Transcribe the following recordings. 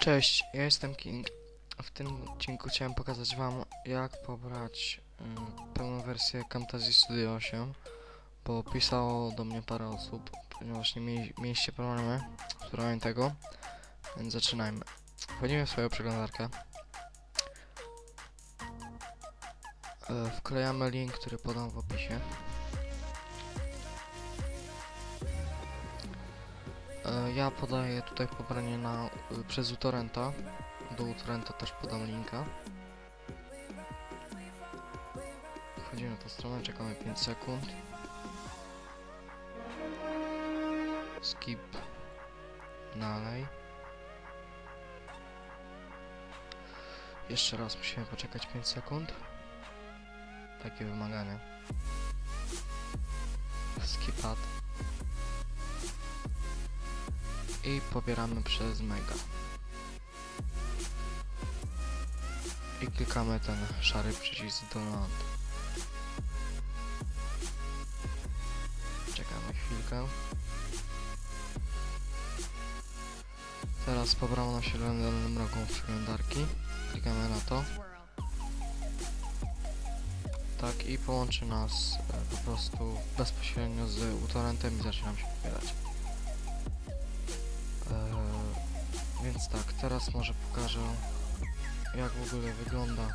Cześć, ja jestem King. W tym odcinku chciałem pokazać wam jak pobrać y, pełną wersję Camtasia Studio 8 bo pisało do mnie parę osób, ponieważ nie mieli, mieliście problemy z tego, więc zaczynajmy. Wchodzimy w swoją przeglądarkę. E, wklejamy link, który podam w opisie. Ja podaję tutaj pobranie na, y, przez uTorrenta. Do uTorrenta też podam linka. Wchodzimy na tę stronę, czekamy 5 sekund. Skip. Dalej. Jeszcze raz musimy poczekać 5 sekund. Takie wymagania. Skip ad. I pobieramy przez Mega. I klikamy ten szary przycisk download. Czekamy chwilkę. Teraz pobrało nam się randomem mroką przeglądarki. Klikamy na to. Tak i połączy nas e, po prostu bezpośrednio z utorentem i zaczynam się pobierać. Teraz może pokażę jak w ogóle wygląda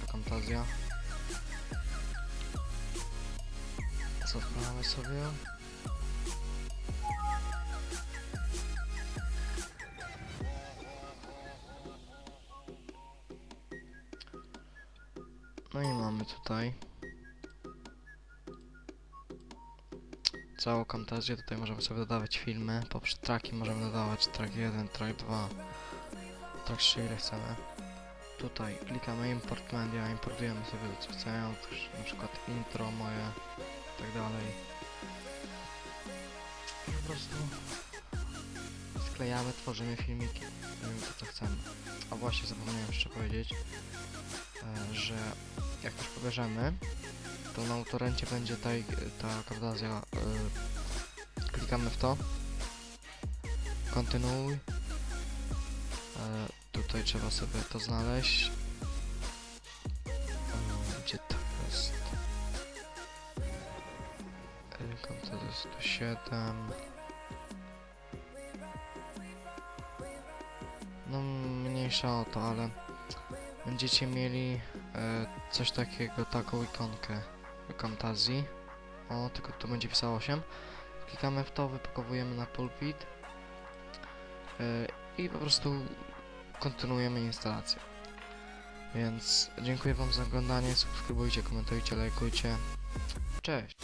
ta Camtasia. Cofnąłem sobie. No i mamy tutaj całą Camtasię. Tutaj możemy sobie dodawać filmy. Poprzez traki możemy dodawać track 1, track 2, track 3 ile chcemy. Tutaj klikamy import media, importujemy sobie to co chcemy, na przykład intro moje i tak dalej. Po prostu sklejamy, tworzymy filmiki, robimy to co chcemy. A właśnie zapomniałem jeszcze powiedzieć, e, że jak już pobierzemy, to na autorencie będzie ta, ta Camtasia, y, klikamy w to, kontynuuj, e, tutaj trzeba sobie to znaleźć, Mm, gdzie to jest, E, Camtasia 107, no mniejsza o to, ale będziecie mieli e, coś takiego, taką ikonkę Camtazji. O, tylko tu będzie pisało 8. Klikamy w to, wypakowujemy na pulpit e, i po prostu kontynuujemy instalację. Więc dziękuję Wam za oglądanie, subskrybujcie, komentujcie, lajkujcie. Cześć!